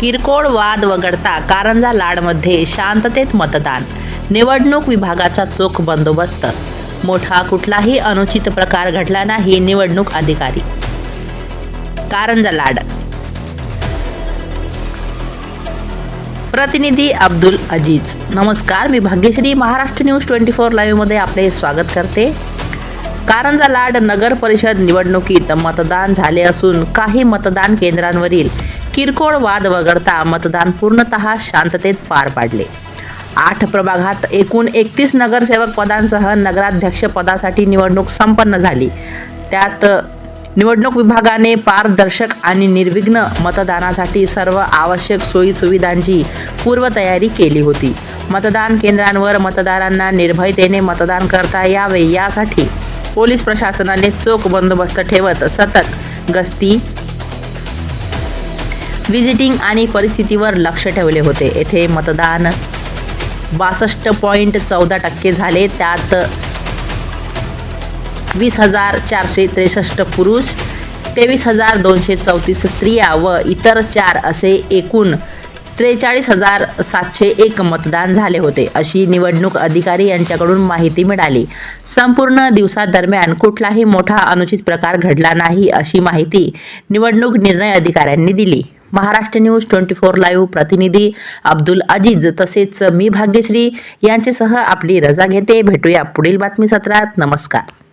किरकोळ वाद वगळता कारंजा लाडमध्ये शांततेत मतदान. निवडणूक विभागाचा चोख बंदोबस्त. मोठा कुठलाही अनुचित प्रकार घडला नाही निवडणूक अधिकारी. कारंजा लाड. प्रतिनिधी अब्दुल अजीज. नमस्कार मी Bhagyashree. Maharashtra news twenty four लाईव्हमध्ये आपले स्वागत करते. कारंजा लाड नगर परिषद निवडणुकीत मतदान झाले असून काही मतदान केंद्रांवरील किरकोळ वाद वगळता मतदान पूर्णतः शांततेत पार पाडले. आठ प्रभागात एकूण एकतीस नगरसेवक पदांसह नगराध्यक्ष पदासाठी निवडणूक संपन्न झाली. त्यात निवडणूक विभागाने पारदर्शक आणि निर्विघ्न मतदानासाठी सर्व आवश्यक सोयीसुविधांची पूर्वतयारी केली होती. मतदान केंद्रांवर मतदारांना निर्भयतेने मतदान करता यावे यासाठी पोलीस प्रशासनाने चोख बंदोबस्त ठेवत सतत गस्ती व्हिजिटिंग आणि परिस्थितीवर लक्ष ठेवले होते. येथे मतदान बासष्ट पॉईंट चौदा टक्के झाले. त्यात वीस हजार चारशे त्रेसष्ट पुरुष तेवीस हजार दोनशे चौतीस स्त्रिया व इतर चार असे एकूण त्रेचाळीस हजार सातशे एक मतदान झाले होते. अशी निवडणूक अधिकारी यांच्याकडून माहिती मिळाली. संपूर्ण दिवसादरम्यान कुठलाही मोठा अनुचित प्रकार घडला नाही अशी माहिती निवडणूक निर्णय अधिकाऱ्यांनी दिली. Maharashtra news twenty four live प्रतिनिधी अब्दुल अजीज तसेच मी भाग्यश्री यांच्यासह आपली रजा घेते. भेटूया पुढील बातमी सत्रात नमस्कार.